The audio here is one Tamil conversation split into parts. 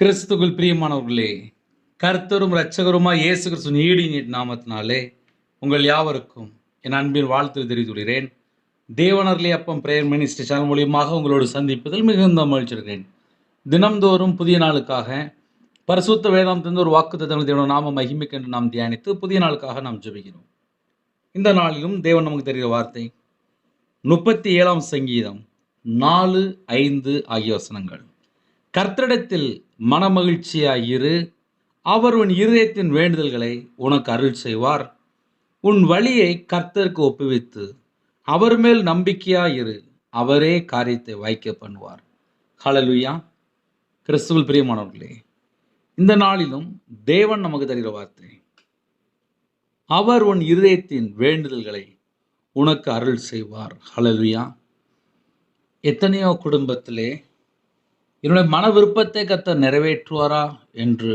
கிறிஸ்துக்குள் பிரியமானவர்களே கர்த்தரும் இரட்சகருமாய் இயேசு கிறிஸ்து நீடி நாமத்தினாலே உங்கள் யாவருக்கும் என் அன்பின் வாழ்த்து தெரிவித்துள்ளேன் தேவனர்லே அப்பம் பிரேயர் மினிஸ்டர் சேனல் மூலியமாக உங்களோடு சந்திப்பதில் மிகுந்த மகிழ்ச்சிருக்கிறேன் தினம்தோறும் புதிய நாளுக்காக பரிசுத்த வேதாம் தந்த ஒரு வாக்கு தேவன நாம மகிமைக்கென்று நாம் தியானித்து புதிய நாளுக்காக நாம் ஜெபிக்கிறோம். இந்த நாளிலும் தேவன் நமக்கு தெரிகிற வார்த்தை முப்பத்தி ஏழாம் சங்கீதம் நாலு ஐந்து ஆகிய வசனங்கள். கர்த்தரிடத்தில் மனமகிழ்ச்சியாயிரு அவர் உன் இருதயத்தின் வேண்டுதல்களை உனக்கு அருள் செய்வார். உன் வழியை கர்த்தருக்கு ஒப்புவித்து அவர் மேல் நம்பிக்கையாயிரு அவரே காரியத்தை வாய்க்க பண்ணுவார். ஹலலுயா கிறிஸ்துவல் பிரியமானவர்களே இந்த நாளிலும் தேவன் நமக்கு தருகிற வார்த்தை அவர் உன் இருதயத்தின் வேண்டுதல்களை உனக்கு அருள் செய்வார். ஹலலுயா எத்தனையோ குடும்பத்திலே என்னுடைய மன விருப்பத்தை கத்த நிறைவேற்றுவாரா என்று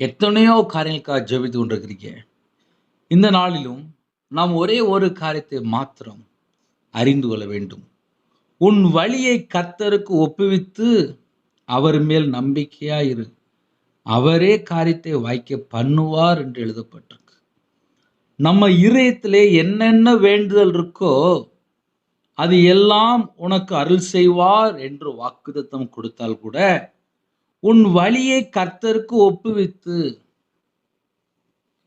எத்தனையோ காரியங்களுக்காக ஜெபித்து கொண்டிருக்கிறீங்க. இந்த நாளிலும் நாம் ஒரே ஒரு காரியத்தை மாத்திரம் அறிந்து கொள்ள வேண்டும். உன் வழியை கத்தருக்கு ஒப்புவித்து அவர் மேல் நம்பிக்கையாயிரு அவரே காரியத்தை வாய்க்க பண்ணுவார் என்று எழுதப்பட்டிருக்கு. நம்ம இதயத்திலே என்னென்ன வேண்டுதல் இருக்கோ அது எல்லாம் உனக்கு அருள் செய்வார் என்று வாக்குதத்தம் கொடுத்தால் கூட உன் வழியை கர்த்தருக்கு ஒப்புவித்து.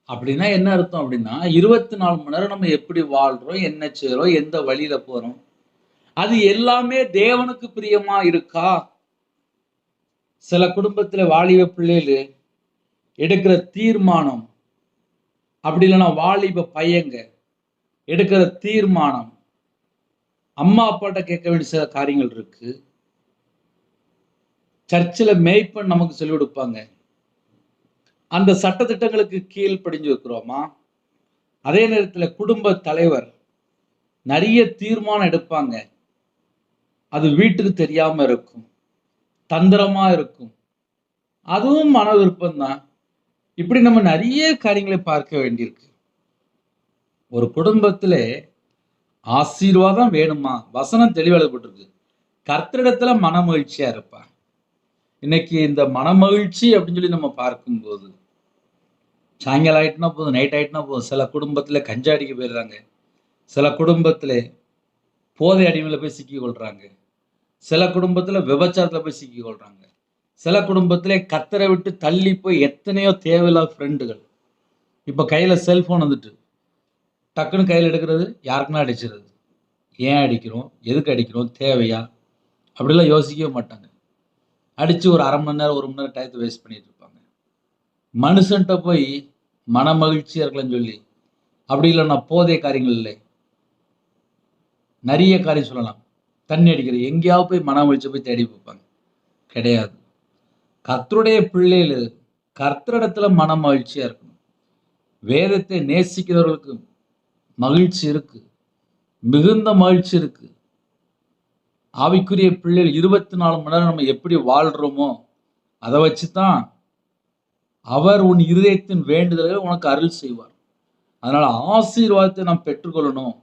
அப்படின்னா என்ன அர்த்தம் அப்படின்னா இருபத்தி நாலு மணி நேரம் நம்ம எப்படி வாழ்றோம் என்ன செய்கிறோம் எந்த வழியில போறோம் அது எல்லாமே தேவனுக்கு பிரியமா இருக்கா? சில குடும்பத்துல வாலிப பிள்ளைகள் எடுக்கிற தீர்மானம் அப்படி இல்லைன்னா வாலிப பையங்க எடுக்கிற தீர்மானம் அம்மா அப்பாட்ட கேட்க வேண்டிய சில காரியங்கள் இருக்கு. சர்ச்சில் மேய்ப்பன் நமக்கு சொல்லிக் கொடுப்பாங்க. அந்த சட்டத்திட்டங்களுக்கு கீழ் படிஞ்சு வைக்கிறோமா? அதே நேரத்தில் குடும்ப தலைவர் நிறைய தீர்மானம் எடுப்பாங்க. அது வீட்டுக்கு தெரியாம இருக்கும். தந்திரமா இருக்கும். அதுவும் மன விருப்பம்தான் இப்படி நம்ம நிறைய காரியங்களை பார்க்க வேண்டியிருக்கு. ஒரு குடும்பத்துல ஆசீர்வாதம் வேணுமா? வசனம் தெளிவெழுப்பட்டிருக்கு கர்த்தரிடத்துல மனமகிழ்ச்சியா இருப்பா. இன்னைக்கு இந்த மனமகிழ்ச்சி அப்படின்னு சொல்லி நம்ம பார்க்கும்போது சாயங்காலம் ஆயிட்டுனா போதும் நைட் ஆயிட்டுனா போதும் சில குடும்பத்தில் கஞ்சாடிக்கு போயிடுறாங்க. சில குடும்பத்தில் போதை அடிமையில் போய் சிக்கி கொள்றாங்க. சில குடும்பத்தில் விபச்சாரத்தில் போய் சிக்கி கொள்றாங்க. சில குடும்பத்தில் கத்தரை விட்டு தள்ளி போய் எத்தனையோ தேவையில்லாத ஃப்ரெண்டுகள் இப்போ கையில் செல்ஃபோன் வந்துட்டு. டக்குன்னு கையில் எடுக்கிறது யாருக்குன்னா அடிச்சிருது. ஏன் அடிக்கிறோம்? எதுக்கு அடிக்கிறோம்? தேவையா? அப்படிலாம் யோசிக்கவே மாட்டாங்க. அடித்து ஒரு அரை மணி நேரம் ஒரு மணி நேரம் டயத்தை வேஸ்ட் பண்ணிட்டு இருப்பாங்க. மனுஷன்ட்ட போய் மன மகிழ்ச்சியாக இருக்கலாம்னு சொல்லி அப்படி இல்லைன்னா போதைய காரியங்கள் இல்லை. நிறைய காரியம் சொல்லலாம். தண்ணி அடிக்கிறது எங்கேயாவது போய் மன மகிழ்ச்சி போய் தேடி பார்ப்பாங்க. கிடையாது. கர்த்தருடைய பிள்ளைகள் கர்த்தரிடத்துல மன மகிழ்ச்சியாக இருக்கணும். வேதத்தை நேசிக்கிறவர்களுக்கு மகிழ்ச்சி இருக்கு. மிகுந்த மகிழ்ச்சி இருக்கு. ஆவிக்குரிய பிள்ளைகள் இருபத்தி நாலு மணி நேரம் நம்ம எப்படி வாழ்கிறோமோ அதை வச்சு தான் அவர் உன் இருதயத்தின் வேண்டுதல்களை உனக்கு அருள் செய்வார். அதனால ஆசீர்வாதத்தை நாம் பெற்றுக்கொள்ளணும்.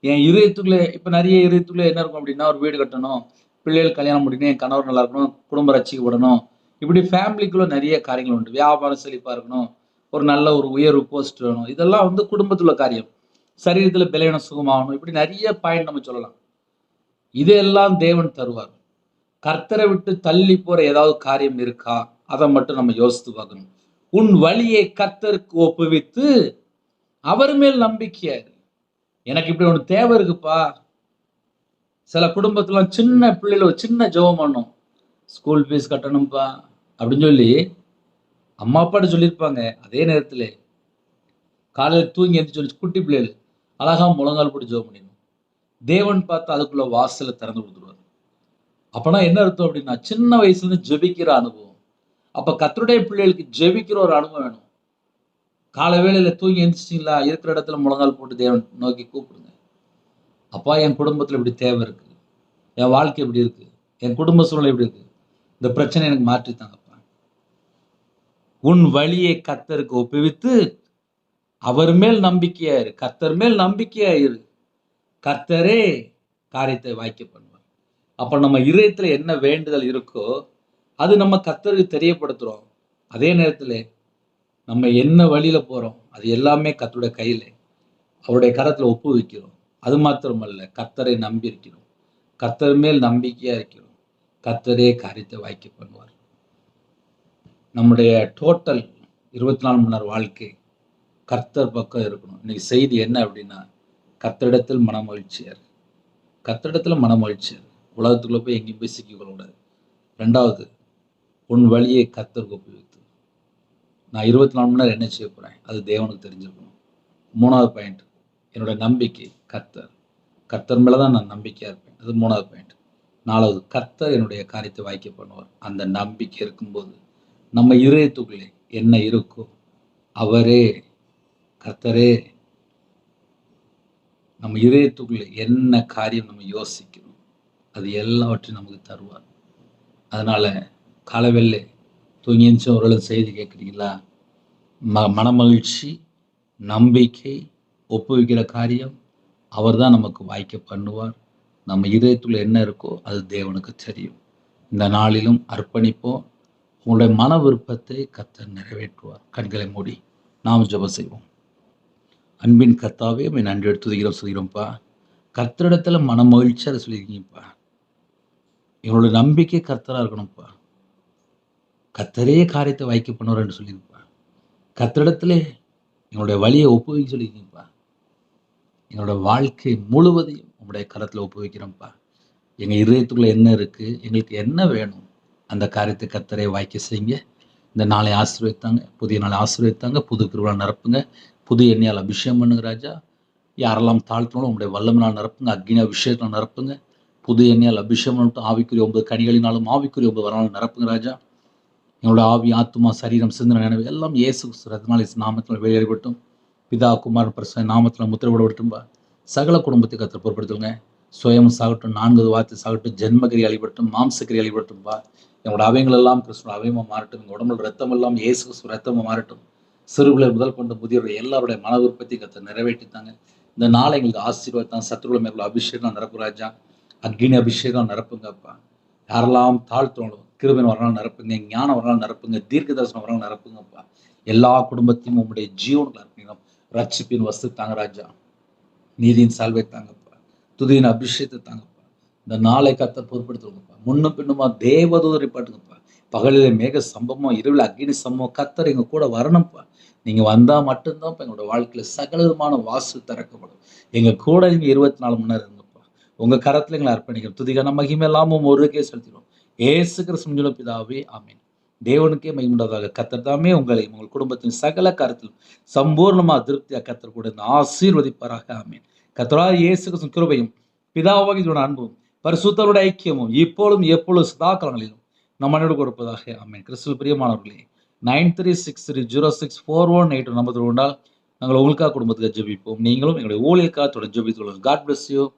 என் இருதயத்துக்குள்ளே இப்போ நிறைய இருதயத்துக்குள்ளே என்ன இருக்கும் அப்படின்னா ஒரு வீடு கட்டணும் பிள்ளைகள் கல்யாணம் முடியணும் என் கணவர் நல்லா இருக்கணும் குடும்ப ரசிக்கப்படணும் இப்படி ஃபேமிலிக்குள்ள நிறைய காரியங்கள் உண்டு. வியாபாரம் செழிப்பாக இருக்கணும். ஒரு நல்ல ஒரு உயர்வு போஸ்ட் வேணும். இதெல்லாம் வந்து குடும்பத்துள்ள காரியம். சரீரத்தில் பலவீனம் சுகமாகணும். இப்படி நிறைய பாயிண்ட் நம்ம சொல்லலாம். இதெல்லாம் தேவன் தருவார். கர்த்தரை விட்டு தள்ளி போற ஏதாவது காரியம் இருக்கா? அதை மட்டும் நம்ம யோசித்து பார்க்கணும். உன் வழியை கர்த்தருக்கு ஒப்புவித்து அவர் மேல் நம்பிக்கையாரு எனக்கு இப்படி ஒன்று தேவை இருக்குப்பா. சில குடும்பத்துல சின்ன பிள்ளைல ஒரு சின்ன ஜெபம் பண்ணும். ஸ்கூல் ஃபீஸ் கட்டணும்ப்பா அப்படின்னு சொல்லி அம்மா அப்பாட்ட சொல்லியிருப்பாங்க. அதே நேரத்தில் காலையில் தூங்கி எழுந்து சொல்லி குட்டி பிள்ளைகள். அழகா முழங்கால் போட்டு ஜோ பண்ணிடணும். தேவன் பார்த்து அதுக்குள்ள வாசலை திறந்து கொடுத்துருவார். அப்போனா என்ன அர்த்தம் அப்படின்னா சின்ன வயசுலேருந்து ஜெபிக்கிற அனுபவம். அப்போ கத்தருடைய பிள்ளைகளுக்கு ஜெபிக்கிற ஒரு அனுபவம் வேணும். காலை வேளையில் தூங்கி எந்திரிச்சிங்களா இருக்கிற இடத்துல முழங்கால் போட்டு தேவன் நோக்கி கூப்பிடுங்க. அப்பா என் குடும்பத்தில் இப்படி தேவை இருக்குது என் வாழ்க்கை இப்படி இருக்குது என் குடும்ப சூழ்நிலை இப்படி இருக்குது இந்த பிரச்சனை எனக்கு மாற்றித்தாங்கப்பா. உன் வழியை கத்தருக்கு ஒப்புவித்து அவர் மேல் நம்பிக்கையா இரு. கர்த்தர் மேல் நம்பிக்கையா இரு. கர்த்தரே காரியத்தை வாய்க்க பண்ணுவார். அப்ப நம்ம இதயத்துல என்ன வேண்டுதல் இருக்கோ அது நம்ம கத்தருக்கு தெரியப்படுத்துகிறோம் அதே நேரத்தில் நம்ம என்ன வழியில் போகிறோம் அது எல்லாமே கத்தருடைய கையில். அவருடைய கரத்தில் ஒப்பு வைக்கிறோம். அது மாத்திரமல்ல கத்தரை நம்பி இருக்கிறோம். கத்தர் மேல் நம்பிக்கையாக இருக்கிறோம். கத்தரே காரியத்தை வாய்க்க பண்ணுவார். நம்முடைய டோட்டல் இருபத்தி நாலு மணி நேரம் வாழ்க்கை கர்த்தர் பக்கம் இருக்கணும். இன்னைக்கு செய்தி என்ன அப்படின்னா கத்தரிடத்தில் மனமகிழ்ச்சியார். கத்தரிடத்தில் மனமகிழ்ச்சியார். உலகத்துக்குள்ளே போய் எங்கேயும் போய் சிக்கிக்கொள்ளக்கூடாது ரெண்டாவது உன் வழியை கத்தருக்கு ஒப்புவித்து. நான் இருபத்தி நாலு மணி நேரம் என்ன செய்ய போகிறேன் அது தேவனுக்கு தெரிஞ்சுக்கணும் மூணாவது பாயிண்ட் என்னோட நம்பிக்கை கர்த்தர். கர்த்தர் மேலே தான் நான் நம்பிக்கையாக இருப்பேன். அது மூணாவது பாயிண்ட் நாலாவது கர்த்தர் என்னுடைய காரியத்தை வாய்க்க பண்ணுவார். அந்த நம்பிக்கை இருக்கும்போது நம்ம இதயத்துக்குள்ளே என்ன இருக்கோ அவரே கத்தரே நம்ம இதயத்துக்குள்ளே என்ன காரியம் நம்ம யோசிக்கணும் அது எல்லாவற்றையும் நமக்கு தருவார். அதனால் காலவெல்ல தூங்கி எழுந்துச்சு ஓரளவு செய்தி கேட்குறீங்களா? ம மனமகிழ்ச்சி நம்பிக்கை ஒப்புவிக்கிற காரியம் அவர் தான் நமக்கு வாய்க்க பண்ணுவார். நம்ம இதயத்துள்ள என்ன இருக்கோ அது தேவனுக்கு தெரியும். இந்த நாளிலும் அர்ப்பணிப்போம். உங்களுடைய மன விருப்பத்தை கத்தர் நிறைவேற்றுவார். கண்களை மூடி நாம் ஜெபம் செய்வோம். அன்பின் கத்தாவே உண்மை நன்றி எடுத்து துதிக்கிறோம் சொல்கிறோம்ப்பா கர்த்தரிடத்துல மன மகிழ்ச்சியாக சொல்லியிருக்கீங்கப்பா. எங்களோட நம்பிக்கை கர்த்தராக இருக்கணும்ப்பா கர்த்தரே காரியத்தை வாய்க்க பண்ணுவார்னு சொல்லியிருப்பா. கர்த்தரிடத்துல எங்களுடைய வழியை ஒப்புவிக்க சொல்லியிருக்கீங்கப்பா. எங்களோட வாழ்க்கை முழுவதையும் உங்களுடைய கரத்தில் ஒப்புவிக்கிறோம்ப்பா எங்கள் இதயத்துக்குள்ளே என்ன இருக்குது எங்களுக்கு என்ன வேணும் அந்த காரியத்தை கர்த்தரை வாய்க்க செய்யுங்க. இந்த நாளை ஆசீர்வதித்தாங்க புதிய நாளை ஆசீர்வதித்தாங்க புது கிருவா நிரப்புங்க. புது எண்ணெயால் அபிஷேகம் பண்ணுங்க ராஜா. யாரெல்லாம் தாழ்த்தணும் உங்களுடைய வல்லமனால் நிரப்புங்க அக்னி அபிஷேகத்தில் நிரப்புங்க. புது எண்ணெயால் அபிஷேகம் பண்ணிட்டு ஆவிக்குரிய ஒன்பது கனிகளினாலும் ஆவிக்குரிய ஒன்பது வரனாலும் நிரப்புங்க ராஜா. எங்களோட ஆவி ஆத்துமா சரீரம் சிந்தனை நினைவு எல்லாம் இயேசு ரத்னாலி நாமத்தில் வெளியேறிவிட்டும் பிதா குமார் பிரசன் நாமத்தில் முத்திரப்படப்பட்டும்பா. சகல குடும்பத்தை கத்திர பொருட்படுத்துங்க சுயம் சாகட்டும் நான்கு வார்த்தை சாகட்டும் ஜென்மகிரி அழிபட்டும் மாம்சகிரி அழிபட்டும்பா என்னோட அவயங்கள் எல்லாம் கிறிஸ்துவ அவயமா மாறட்டும். எங்கள் உடம்புல ரத்தம் எல்லாம் இயேசு ரத்தமாக மாறட்டும். சிறுபிள்ளை முதல் கொண்டு முதியோருடைய எல்லாருடைய மன உற்பத்தி கத்த நிறைவேற்றித்தாங்க. இந்த நாளை எங்களுக்கு ஆசீர்வாதம் சத்ருல மேற்கொள்ள அபிஷேகம் நிரப்பு ராஜா. அக்னி அபிஷேகம் நிரப்புங்கப்பா. யாரெல்லாம் தாழ்த்தணும் கிருபன் வரலாம் நிரப்புங்க ஞானம் வரலாம் நிரப்புங்க தீர்க்க தரிசனம் வரலாம் நிரப்புங்கப்பா. எல்லா குடும்பத்தையும் உங்களுடைய ஜீவனுக்கு அர்ப்பணிக்கணும் ரட்சிப்பின் வஸ்து தாங்க ராஜா. நீதியின் சால்வை தாங்கப்பா. துதியின் அபிஷேகத்தை தாங்கப்பா. இந்த நாளை கத்த பொறுப்படுத்துவாங்கப்பா முன்னும் பின்னுமா தேவதூதரை பாட்டுங்கப்பா. பகலில் மேக சம்பவம் இரவில் அக்னி சம்பவம் கத்தர் எங்கள் கூட வரணும்ப்பா நீங்கள் வந்தால் மட்டும்தான் இப்போ எங்களோட வாழ்க்கையில் சகல விதமான வாசு திறக்கப்படும். எங்கள் கூட நீங்கள் இருபத்தி நாலு மணி நேரம் இருங்கப்பா. உங்கள் கரத்தில் எங்களை அர்ப்பணிக்கிறோம். துதிகான மகிமை எல்லாமும் ஒருக்கே செலுத்திடுவோம். ஏசு கிருஷ்ண பிதாவே ஆமீன். தேவனுக்கே மகிமுண்டதாக கத்தர் தாமே உங்களை உங்கள் குடும்பத்தின் சகல கருத்தில் சம்பூர்ணமாக திருப்தியாக கத்தர் கூட இந்த ஆசீர்வதிப்பாராக ஆமீன். கத்தரா இயேசு கிருஷ்ண கிருபையும் பிதாவாக இதோட அன்பும் பரிசுத்தருடைய ஐக்கியமும் இப்பொழுதும் எப்பொழுதும் சதாக்கலங்களிலும் காலங்களிலும் நம்மனோடு கொடுப்பதாக. ஆமென். கிறிஸ்துவ பிரியமானவர்களே nine three six three zero six four one eight number கொண்டால் நாங்கள் உங்களுக்காக குடும்பத்துக்கு ஜெபிப்போம். நீங்களும் எங்களுடைய ஊழியக்காக தொடர்ந்து ஜெபித்துள்ளோம் காட் பிளஸ் யூ